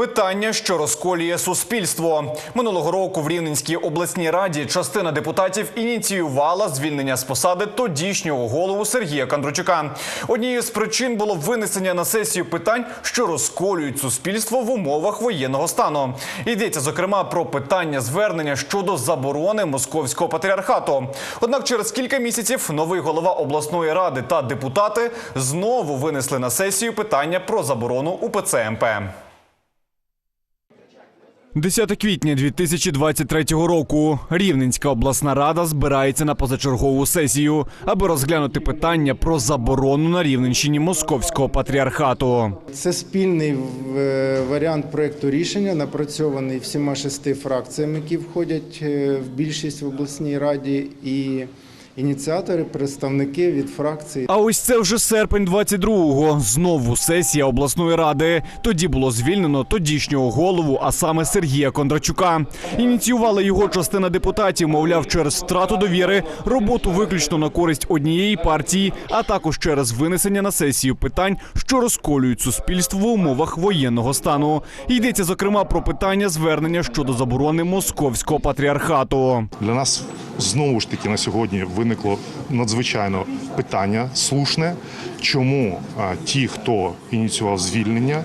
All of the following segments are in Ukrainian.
Питання, що розколює суспільство минулого року в Рівненській обласній раді частина депутатів ініціювала звільнення з посади тодішнього голову Сергія Кандручука. Однією з причин було винесення на сесію питань, що розколюють суспільство в умовах воєнного стану. Йдеться зокрема про питання звернення щодо заборони московського патріархату. Однак, через кілька місяців новий голова обласної ради та депутати знову винесли на сесію питання про заборону УПЦ МП. 10 квітня 2023 року Рівненська обласна рада збирається на позачергову сесію, аби розглянути питання про заборону на Рівненщині московського патріархату. Це спільний е, варіант проекту рішення, напрацьований всіма шести фракціями, які входять е, в більшість в обласній раді, і ініціатори, представники від фракцій. А ось це вже серпень 22-го. Знову сесія обласної ради. Тоді було звільнено тодішнього голову, а саме Сергія Кондрачука. Ініціювала його частина депутатів, мовляв, через втрату довіри, роботу виключно на користь однієї партії, а також через винесення на сесію питань, що розколюють суспільство в умовах воєнного стану. Йдеться зокрема про питання звернення щодо заборони московського патріархату. Для нас знову ж таки на сьогодні виникло надзвичайно питання слушне, чому ті, хто ініціював звільнення,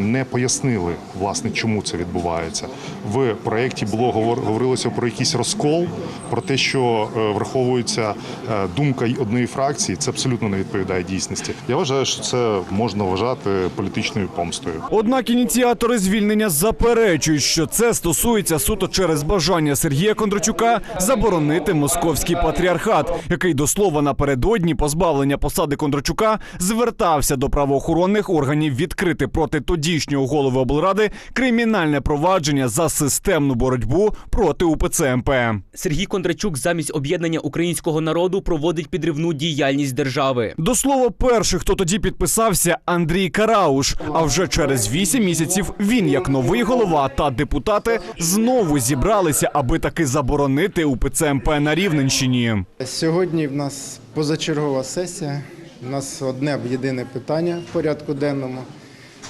не пояснили власне, чому це відбувається. В проєкті було говорилося про якийсь розкол, про те, що е, враховується е, думка одної фракції. Це абсолютно не відповідає дійсності. Я вважаю, що це можна вважати політичною помстою. Однак ініціатори звільнення заперечують, що це стосується суто через бажання Сергія Кондрачука заборонити московський патріархат, який до слова напередодні позбавлення посади Кондрачука звертався до правоохоронних органів відкрити проти тодішнього голови облради кримінальне провадження за системну боротьбу проти УПЦ МП. Сергій Кондрачук замість об'єднання українського народу проводить підривну діяльність держави. До слова, перший, хто тоді підписався, Андрій Карауш. А вже через вісім місяців він, як новий голова та депутати, знову зібралися, аби таки заборонити УПЦ МП на Рівненщині. Сьогодні в нас позачергова сесія. У нас одне єдине питання в порядку денному.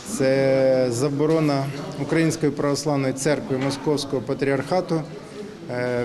Це заборона Української православної церкви Московського патріархату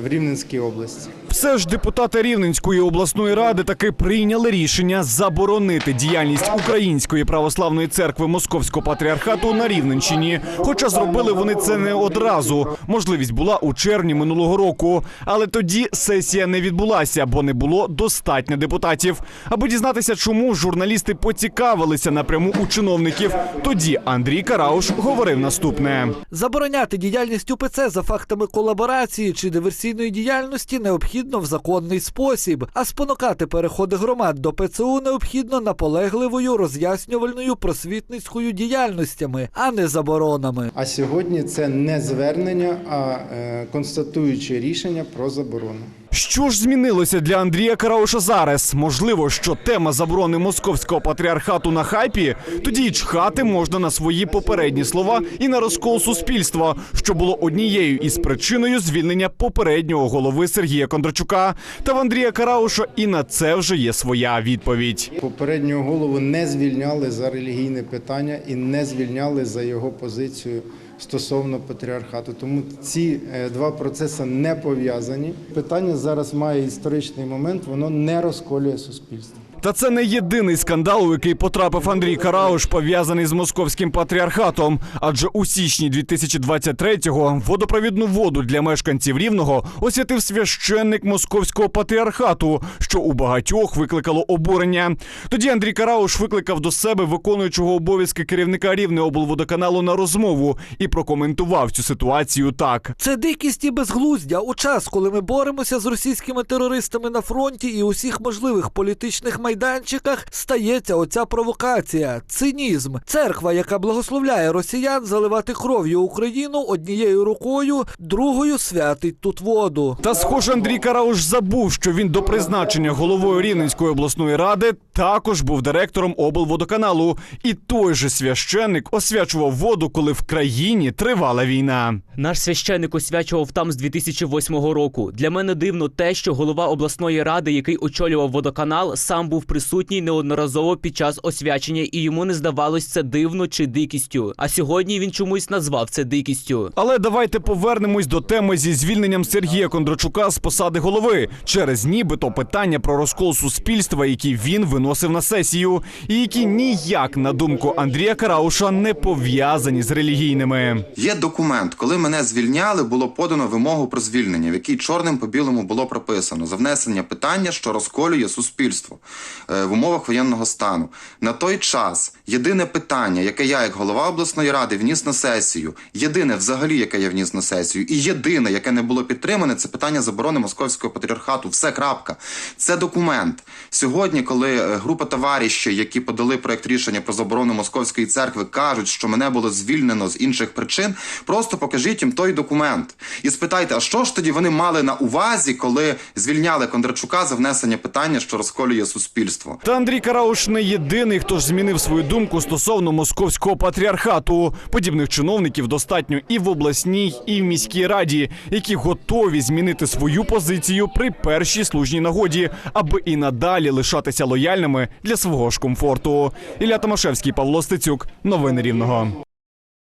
в Рівненській області. Все ж депутати Рівненської обласної ради таки прийняли рішення заборонити діяльність Української православної церкви Московського патріархату на Рівненщині. Хоча зробили вони це не одразу. Можливість була у червні минулого року. Але тоді сесія не відбулася, бо не було достатньо депутатів. Аби дізнатися, чому журналісти поцікавилися напряму у чиновників. Тоді Андрій Карауш говорив наступне. Забороняти діяльність УПЦ за фактами колаборації чи диверсійної діяльності необхідно в законний спосіб, а спонукати переходи громад до ПЦУ необхідно наполегливою роз'яснювальною просвітницькою діяльностями, а не заборонами. А сьогодні це не звернення, а е, констатуюче рішення про заборону. Що ж змінилося для Андрія Карауша зараз? Можливо, що тема заборони московського патріархату на хайпі, тоді й чхати можна на свої попередні слова і на розкол суспільства, що було однією із причиною звільнення попереднього голови Сергія Кондрачука. Та в Андрія Карауша і на це вже є своя відповідь. Попереднього голову не звільняли за релігійне питання і не звільняли за його позицію стосовно патріархату. Тому ці е, два процеси не пов'язані. Питання зараз має історичний момент, воно не розколює суспільство. Та це не єдиний скандал, у який потрапив Андрій Карауш, пов'язаний з московським патріархатом. Адже у січні 2023-го водопровідну воду для мешканців рівного освятив священник московського патріархату, що у багатьох викликало обурення. Тоді Андрій Карауш викликав до себе виконуючого обов'язки керівника рівне облводоканалу на розмову і прокоментував цю ситуацію так. Це дикість і безглуздя у час, коли ми боремося з російськими терористами на фронті і усіх можливих політичних майданчиках, стається оця провокація, цинізм. Церква, яка благословляє росіян заливати кров'ю Україну однією рукою, другою святить тут воду. Та схоже, Андрій Карауш забув, що він до призначення головою Рівненської обласної ради також був директором облводоканалу. І той же священник освячував воду, коли в країні тривала війна. Наш священник освячував там з 2008 року. Для мене дивно те, що голова обласної ради, який очолював водоканал, сам був присутній неодноразово під час освячення, і йому не здавалось це дивно чи дикістю. А сьогодні він чомусь назвав це дикістю. Але давайте повернемось до теми зі звільненням Сергія Кондрачука з посади голови через нібито питання про розкол суспільства, які він виносив на сесію, і які ніяк, на думку Андрія Карауша, не пов'язані з релігійними. Є документ, коли мене звільняли, було подано вимогу про звільнення, в якій чорним по білому було прописано за внесення питання, що розколює суспільство в умовах воєнного стану. На той час єдине питання, яке я, як голова обласної ради, вніс на сесію, єдине взагалі, яке я вніс на сесію, і єдине, яке не було підтримане, це питання заборони московського патріархату. Все крапка. Це документ. Сьогодні, коли е, група товаришів, які подали проект рішення про заборону московської церкви, кажуть, що мене було звільнено з інших причин, просто покажіть їм той документ і спитайте, а що ж тоді вони мали на увазі, коли звільняли Кондрачука за внесення питання, що розколює суспільство. Та Андрій Карауш не єдиний, хто ж змінив свою думку стосовно московського патріархату. Подібних чиновників достатньо і в обласній, і в міській раді, які готові змінити свою позицію при першій служній нагоді, аби і надалі лишатися лояльними для свого ж комфорту. Ілля Томашевський, Павло Стецюк, новини Рівного.